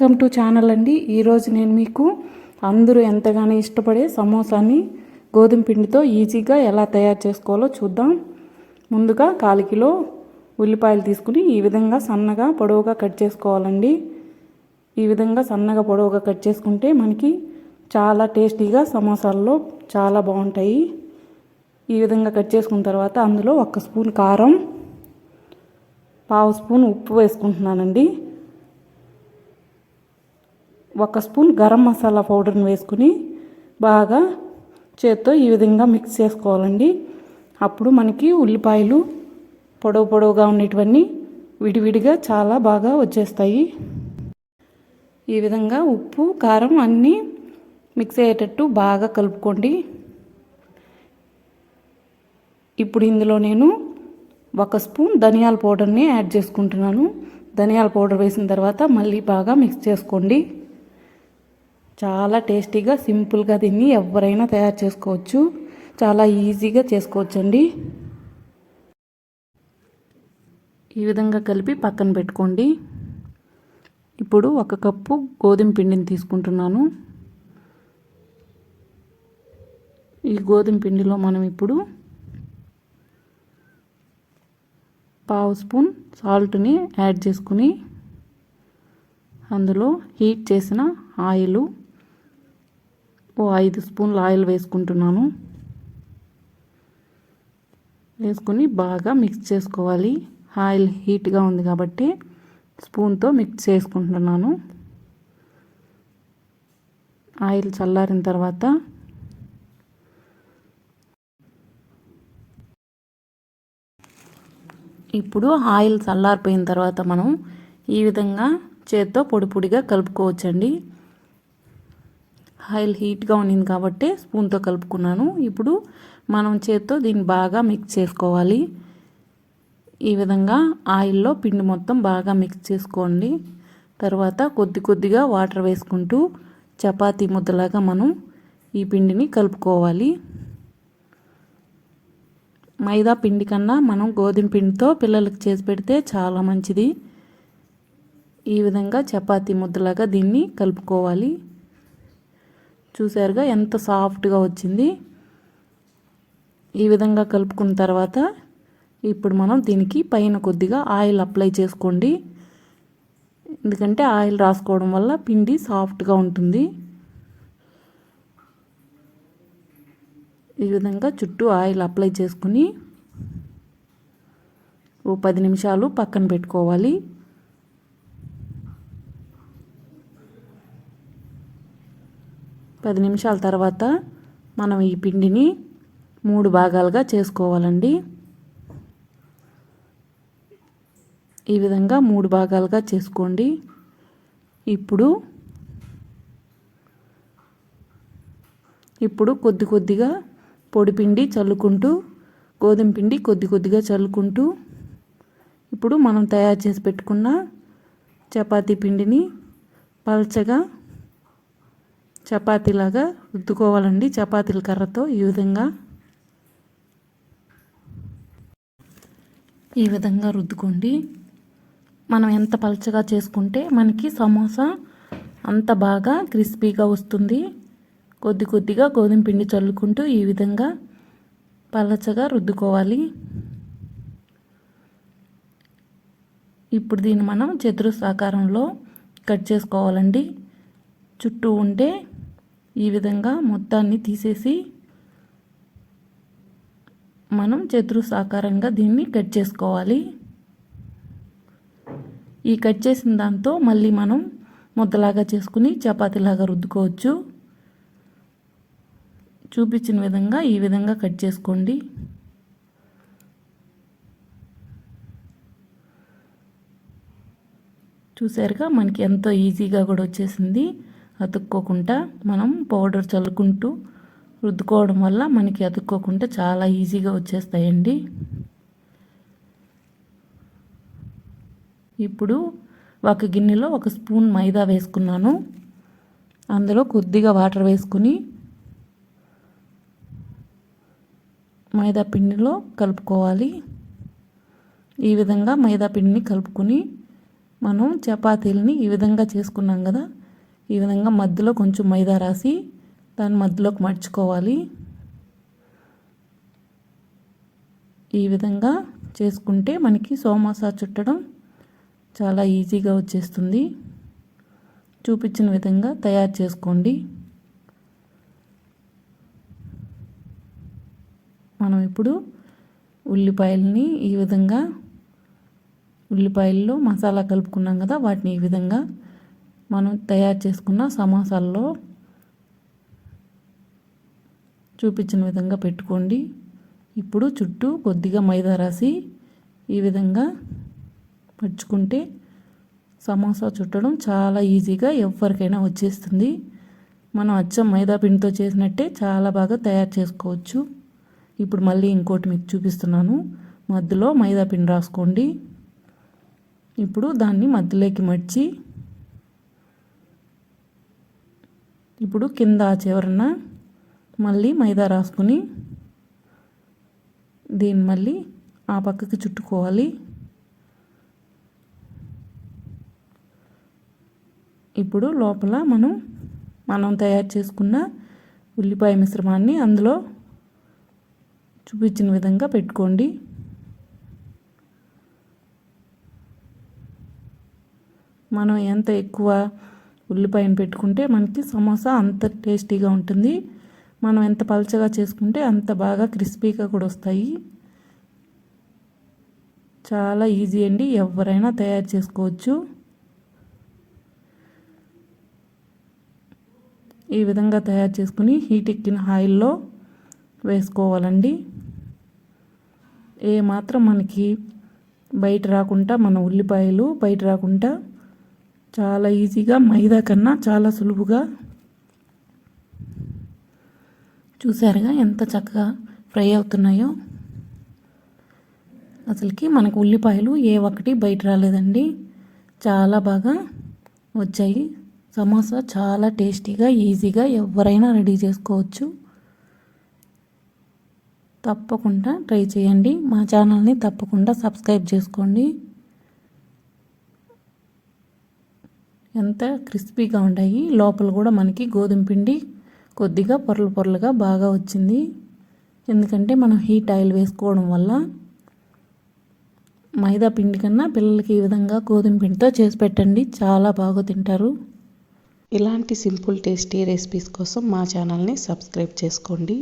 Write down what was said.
Welcome to channel అండి. ఈరోజు నేను మీకు అందరూ ఎంతగానో ఇష్టపడే సమోసాని గోధుమ పిండితో ఈజీగా ఎలా తయారు చేసుకోవాలో చూద్దాం. ముందుగా కాలు కిలో ఉల్లిపాయలు తీసుకుని ఈ విధంగా సన్నగా పొడవుగా కట్ చేసుకోవాలండి. ఈ విధంగా సన్నగా పొడవుగా కట్ చేసుకుంటే మనకి చాలా టేస్టీగా సమోసాల్లో చాలా బాగుంటాయి. ఈ విధంగా కట్ చేసుకున్న తర్వాత అందులో ఒక స్పూన్ కారం పావు స్పూన్ ఉప్పు వేసుకుంటున్నానండి. ఒక స్పూన్ గరం మసాలా పౌడర్ని వేసుకుని బాగా చేత్తో ఈ విధంగా మిక్స్ చేసుకోవాలండి. అప్పుడు మనకి ఉల్లిపాయలు పొడవు పొడవుగా ఉండేటివన్నీ విడివిడిగా చాలా బాగా వచ్చేస్తాయి. ఈ విధంగా ఉప్పు కారం అన్నీ మిక్స్ అయ్యేటట్టు బాగా కలుపుకోండి. ఇప్పుడు ఇందులో నేను ఒక స్పూన్ ధనియాల పౌడర్ని యాడ్ చేసుకుంటున్నాను. ధనియాల పౌడర్ వేసిన తర్వాత మళ్ళీ బాగా మిక్స్ చేసుకోండి. చాలా టేస్టీగా సింపుల్గా దీన్ని ఎవరైనా తయారు చేసుకోవచ్చు. చాలా ఈజీగా చేసుకోవచ్చండి. ఈ విధంగా కలిపి పక్కన పెట్టుకోండి. ఇప్పుడు ఒక కప్పు గోధుమ పిండిని తీసుకుంటున్నాను. ఈ గోధుమ పిండిలో మనం ఇప్పుడు పావు స్పూన్ సాల్ట్ని యాడ్ చేసుకుని అందులో హీట్ చేసిన ఆయిల్ ఓ ఐదు స్పూన్ల ఆయిల్ వేసుకుంటున్నాను. వేసుకొని బాగా మిక్స్ చేసుకోవాలి. ఆయిల్ హీట్గా ఉంది కాబట్టి స్పూన్తో మిక్స్ చేసుకుంటున్నాను. ఆయిల్ చల్లారిన తర్వాత ఇప్పుడు ఆయిల్ చల్లారిపోయిన తర్వాత మనం ఈ విధంగా చేత్తో పొడి పొడిగా కలుపుకోవచ్చండి. ఆయిల్ హీట్గా ఉన్నింది కాబట్టి స్పూన్తో కలుపుకున్నాను. ఇప్పుడు మనం చేత్తో దీన్ని బాగా మిక్స్ చేసుకోవాలి. ఈ విధంగా ఆయిల్లో పిండి మొత్తం బాగా మిక్స్ చేసుకోండి. తర్వాత కొద్ది కొద్దిగా వాటర్ వేసుకుంటూ చపాతీ ముద్దలాగా మనం ఈ పిండిని కలుపుకోవాలి. మైదా పిండి కన్నా మనం గోధుమ పిండితో పిల్లలకు చేసి పెడితే చాలా మంచిది. ఈ విధంగా చపాతీ ముద్దలాగా దీన్ని కలుపుకోవాలి. చూసారుగా ఎంత సాఫ్ట్గా వచ్చింది. ఈ విధంగా కలుపుకున్న తర్వాత ఇప్పుడు మనం దీనికి పైన కొద్దిగా ఆయిల్ అప్లై చేసుకోండి. ఎందుకంటే ఆయిల్ రాసుకోవడం వల్ల పిండి సాఫ్ట్గా ఉంటుంది. ఈ విధంగా చుట్టూ ఆయిల్ అప్లై చేసుకుని ఓ పది నిమిషాలు పక్కన పెట్టుకోవాలి. పది నిమిషాల తర్వాత మనం ఈ పిండిని మూడు భాగాలుగా చేసుకోవాలండి. ఈ విధంగా మూడు భాగాలుగా చేసుకోండి. ఇప్పుడు ఇప్పుడు కొద్ది కొద్దిగా పొడి పిండి చల్లుకుంటూ గోధుమ పిండి కొద్ది కొద్దిగా చల్లుకుంటూ ఇప్పుడు మనం తయారు చేసి పెట్టుకున్న చపాతీ పిండిని పల్చగా చపాతీలాగా రుద్దుకోవాలండి. చపాతీల కర్రతో ఈ విధంగా. ఈ విధంగా రుద్దుకోండి. మనం ఎంత పలచగా చేసుకుంటే మనకి సమోసా అంత బాగా క్రిస్పీగా వస్తుంది. కొద్ది కొద్దిగా గోధుమ పిండి చల్లుకుంటూ ఈ విధంగా పలచగా రుద్దుకోవాలి. ఇప్పుడు దీన్ని మనం చతురస్రాకారంలో కట్ చేసుకోవాలండి. చుట్టూ ఉంటే ఈ విధంగా మొత్తాన్ని తీసేసి మనం చతురస్రాకారంగా దీన్ని కట్ చేసుకోవాలి. ఈ కట్ చేసిన దాంతో మళ్ళీ మనం ముద్దలాగా చేసుకుని చపాతీలాగా రుద్దుకోవచ్చు. చూపించిన విధంగా ఈ విధంగా కట్ చేసుకోండి. చూసారుగా మనకి ఎంతో ఈజీగా కూడా వచ్చేసింది. అతుక్కోకుండా మనం పౌడర్ చల్లుకుంటూ రుద్దుకోవడం వల్ల మనకి అతుక్కోకుండా చాలా ఈజీగా వచ్చేస్తాయండి. ఇప్పుడు ఒక గిన్నెలో ఒక స్పూన్ మైదా వేసుకున్నాను. అందులో కొద్దిగా వాటర్ వేసుకుని మైదా పిండిలో కలుపుకోవాలి. ఈ విధంగా మైదా పిండిని కలుపుకొని మనం చపాతీలని ఈ విధంగా చేసుకున్నాం కదా. ఈ విధంగా మధ్యలో కొంచెం మైదా రాసి దాన్ని మధ్యలోకి మడుచుకోవాలి ఈ విధంగా చేసుకుంటే మనకి సోమాసా చుట్టడం చాలా ఈజీగా వచ్చేస్తుంది. చూపించిన విధంగా తయారు చేసుకోండి. మనం ఇప్పుడు ఉల్లిపాయలని ఈ విధంగా ఉల్లిపాయల్లో మసాలా కలుపుకున్నాం కదా వాటిని ఈ విధంగా మనం తయారు చేసుకున్న సమోసాల్లో చూపించిన విధంగా పెట్టుకోండి. ఇప్పుడు చుట్టూ కొద్దిగా మైదా రాసి ఈ విధంగా పరుచుకుంటే సమోసా చుట్టడం చాలా ఈజీగా ఎవరికైనా వచ్చేస్తుంది. మనం అచ్చం మైదా పిండితో చేసినట్టే చాలా బాగా తయారు చేసుకోవచ్చు. ఇప్పుడు మళ్ళీ ఇంకోటి మీకు చూపిస్తున్నాను. మధ్యలో మైదా పిండి రాసుకోండి. ఇప్పుడు దాన్ని మధ్యలోకి మడిచి ఇప్పుడు కింద చివరన మళ్ళీ మైదా రాసుకుని దీన్ని మళ్ళీ ఆ పక్కకి చుట్టుకోవాలి. ఇప్పుడు లోపల మనం మనం తయారు చేసుకున్న ఉల్లిపాయ మిశ్రమాన్ని అందులో చూపించిన విధంగా పెట్టుకోండి. మనం ఎంత ఎక్కువ ఉల్లిపాయను పెట్టుకుంటే మనకి సమోసా అంత టేస్టీగా ఉంటుంది. మనం ఎంత పలచగా చేసుకుంటే అంత బాగా క్రిస్పీగా కూడా వస్తాయి. చాలా ఈజీ అండి. ఎవరైనా తయారు చేసుకోవచ్చు. ఈ విధంగా తయారు చేసుకుని హీట్ ఎక్కిన ఆయిల్లో వేసుకోవాలండి. ఏ మాత్రం మనకి బయట రాకుండా మన ఉల్లిపాయలు బయట రాకుండా చాలా ఈజీగా మైదా కన్నా చాలా సులువుగా చూసారుగా ఎంత చక్కగా ఫ్రై అవుతున్నాయో. అసలుకి మనకు ఉల్లిపాయలు ఏ ఒక్కటి బయట రాలేదండి. చాలా బాగా వచ్చాయి. సమోసా చాలా టేస్టీగా ఈజీగా ఎవరైనా రెడీ చేసుకోవచ్చు. తప్పకుండా ట్రై చేయండి. మా ఛానల్ని తప్పకుండా సబ్స్క్రైబ్ చేసుకోండి. ఎంత క్రిస్పీగా ఉన్నాయి లోపల కూడా మనకి గోధుమ పిండి కొద్దిగా పొరలు పొరలుగా బాగా వచ్చింది. ఎందుకంటే మనం హీట్ ఆయిల్ వేసుకోవడం వల్ల మైదా పిండి కన్నా పిల్లలకి ఈ విధంగా గోధుమ పిండితో చేసి పెట్టండి. చాలా బాగా తింటారు. ఇలాంటి సింపుల్ టేస్టీ రెసిపీస్ కోసం మా ఛానల్ని సబ్స్క్రైబ్ చేసుకోండి.